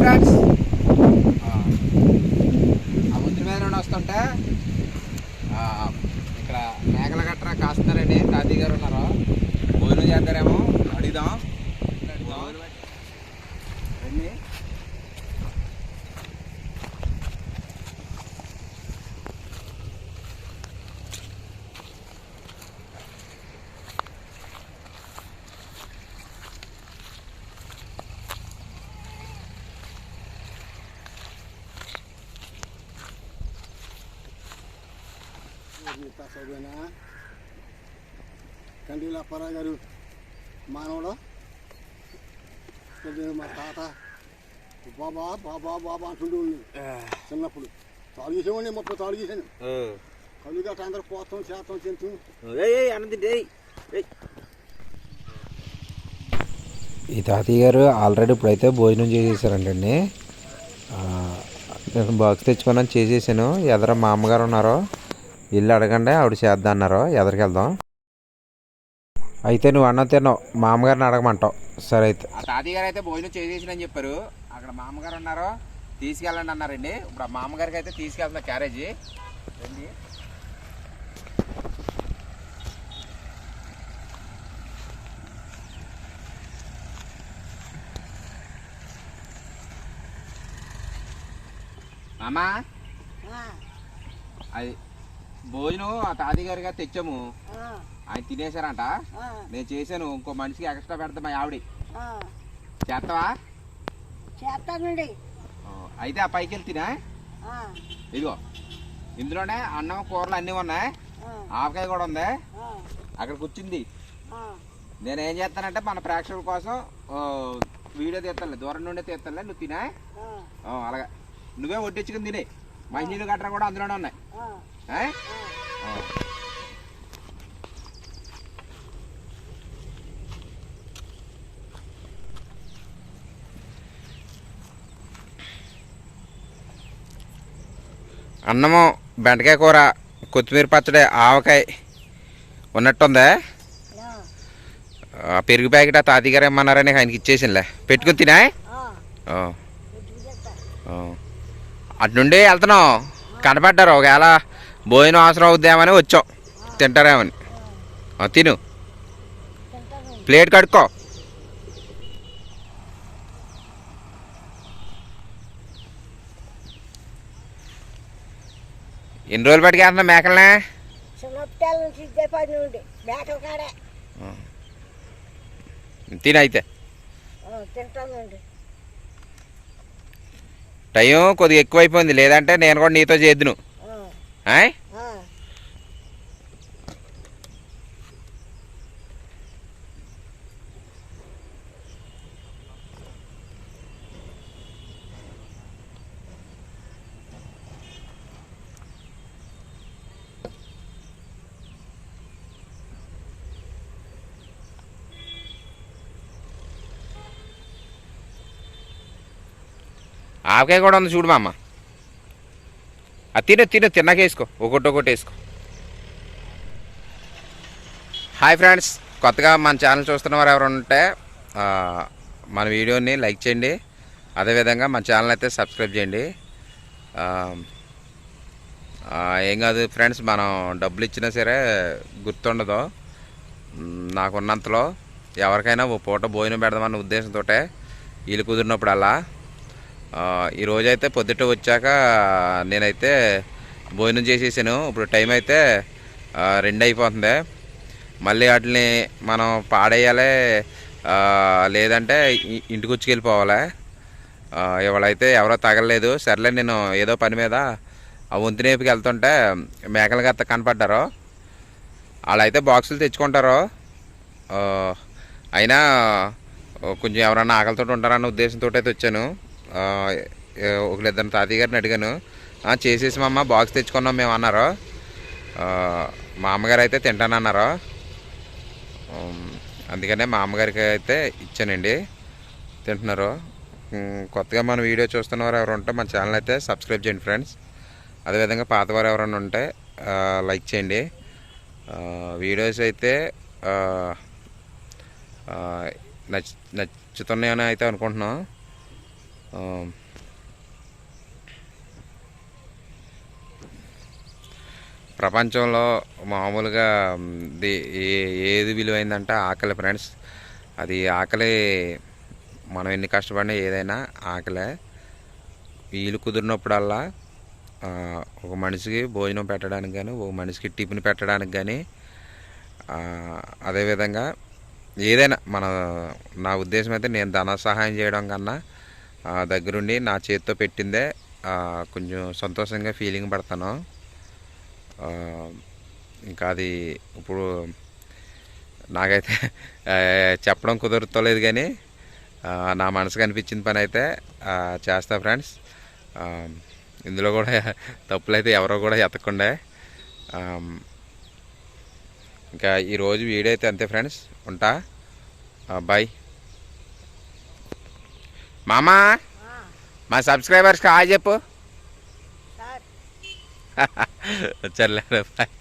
Friends ఆ ముందు మీద నుండి వస్తుంటే ఇక్కడ మేకల గట్రా కాస్తున్నారండి తాతయ్య గారు ఉన్నారు. భోజనం చేద్దారేమో చదివినా కండీల అప్పారావు గారు మానవుడు? కొద్దిగా మా తాత. బాబా బాబా బాబా అంటుండే చిన్నప్పుడు. తాడు చేసేవాడిని ముప్పై తాడు చేశాను కళ్ళు గట్ట అందరూ పోతాం చేస్తాం తింటాం ఈ తాతయ్య గారు ఆల్రెడీ ఇప్పుడైతే భోజనం చేసేసారంటండి నేను బాక్స్ తెచ్చుకున్నాను చేసేసాను. ఎదర మా అమ్మగారు ఉన్నారో. ఇల్లు అడగండి ఆవిడ చేద్దాం అన్నారు ఎదరికి వెళ్దాం అయితే నువ్వు అన్నం తిన్నావు. మా అమ్మగారిని అడగమంటావు. సరే అయితే. ఆ తాతయ్య గారు అయితే భోజనం చేసేసినని చెప్పారు. అక్కడ మా అమ్మగారు ఉన్నారు. తీసుకెళ్ళండి అన్నారండి ఇప్పుడు ఆ మా అమ్మగారికి అయితే తీసుకెళ్తున్నా క్యారేజీ. రండి. మామా? అది భోజనం ఆ తాతయ్య గారిగా తెచ్చాము. ఆయన తినేశారంట. నేను చేశాను ఇంకో మనిషికి ఎక్స్ట్రా పెడతా మా ఆవిడ. చేస్తావా? చేస్తానండి. అయితే ఆ పైకి వెళ్ళి తినా? ఇదిగో ఇందులోనే అన్నం కూరలు అన్నీ ఉన్నాయి. ఆవకాయ కూడా ఉంది. అక్కడ కూర్చుంది నేను ఏం చేస్తానంటే మన ప్రేక్షకుల కోసం వీడియో తీస్తానులే దూరం నుండి తీస్తానులే నువ్వు తినా? అలాగే. నువ్వే వడ్డించుకుని తినే. మంచినీళ్ళు గట్రా కూడా అందులోనే ఉన్నాయి ఆ? ఆ. అన్నము బెండకాయ కూర కొత్తిమీర పచ్చడి ఆవకాయ ఉన్నట్టుందే? ఆ పెరుగు ప్యాకెట్ ఆ తాతయ్య గారు ఏమన్నారని ఆయనకి ఇచ్చేసినలే పెట్టుకుని తినా. అటు నుండి వెళ్తున్నాం కనపడ్డారు. ఒకవేళ భోజనం అవసరం అవుద్దామని వచ్చాం. తింటారేమని. తిను. ప్లేట్ కడుక్కో. ఎన్ని రోజులు పట్టుకెళ్తున్నా మేకలనే? చిన్నపిల్లల నుంచి ఇద్దే పది నుండి మేకల కాడే తిను అయితే. ఆ, తింటానండి టైం కొద్దిగా ఎక్కువైపోయింది. లేదంటే నేను కూడా నీతో చేద్దును. ఆయ్ ఆ. ఆవకాయ కూడా ఉంది చూడు మా అమ్మ. అది తిన తిన తిన్నాక వేసుకో. ఒకటి ఒకటి వేసుకో. హాయ్ ఫ్రెండ్స్ కొత్తగా మన ఛానల్ చూస్తున్న వారు ఎవరు ఉంటే మన వీడియోని లైక్ చేయండి. అదేవిధంగా మన ఛానల్ అయితే సబ్స్క్రైబ్ చేయండి. ఏం కాదు ఫ్రెండ్స్ మనం డబ్బులు ఇచ్చినా సరే గుర్తుండదు. నాకున్నంతలో ఎవరికైనా ఓ పూట భోజనం పెడదామన్న ఉద్దేశంతో వీళ్ళు కుదిరినప్పుడల్లా ఈరోజైతే పొద్దుట వచ్చాక నేనైతే భోజనం చేసేసాను. ఇప్పుడు టైం అయితే రెండు అయిపోతుంది మళ్ళీ వాటిని మనం పాడేయాలి లేదంటే ఇంటికి వచ్చి వెళ్ళిపోవాలి ఇవాళైతే ఎవరో తగలలేదు. సర్లే నేను ఏదో పని మీద ఆ వంతినేపుకి వెళ్తుంటే మేకలు గత్త కనపడ్డారు. వాళ్ళైతే బాక్సులు తెచ్చుకుంటారు. అయినా కొంచెం ఎవరన్నా ఆకలితో ఉంటారన్న ఉద్దేశంతో అయితే వచ్చాను. ఆ, ఏ- తాతయ్య గారిని అడిగాను. చేసేసి మా అమ్మ బాక్స్ తెచ్చుకున్నాం మేము అన్నారు. మా అమ్మగారు అయితే తింటానన్నారు అందుకనే మా అమ్మగారికి అయితే ఇచ్చానండి. తింటున్నారు. కొత్తగా మన వీడియో చూస్తున్నవారు ఎవరు ఉంటే మన ఛానల్ అయితే సబ్స్క్రైబ్ చేయండి ఫ్రెండ్స్. అదేవిధంగా పాతవారు ఎవరైనా ఉంటే లైక్ చేయండి. వీడియోస్ అయితే ఆ, నచ్ నచ్చుతున్నాయని అయితే అనుకుంటున్నాం. Um, ప్రపంచంలో మామూలుగా ఏది విలువైందంటే ఆకలి ఫ్రెండ్స్. అది ఆకలి మనం ఎన్ని కష్టపడినా ఏదైనా ఆకలే. వీలు కుదిరినప్పుడల్లా ఒక మనిషికి భోజనం పెట్టడానికి కానీ ఒక మనిషికి టిఫిన్ పెట్టడానికి కానీ అదేవిధంగా ఏదైనా మన నా ఉద్దేశం అయితే నేను ధన సహాయం చేయడం కన్నా దగ్గరుండి నా చేతితో పెట్టిందే కొంచెం సంతోషంగా ఫీలింగ్ పడతాను. ఇంకా అది ఇప్పుడు నాకైతే చెప్పడం కుదరతలేదు కానీ నా మనసుకు అనిపించిన పని అయితే చేస్తా ఫ్రెండ్స్ ఇందులో కూడా తప్పులైతే ఎవరో కూడా ఎత్తకుండా ఇంకా ఈరోజు వీడియో అయితే అంతే ఫ్రెండ్స్ ఉంటా. బాయ్ మామా మా సబ్స్క్రైబర్స్కి హాయ్ చెప్పు. సార్. చల్లే బాయ్.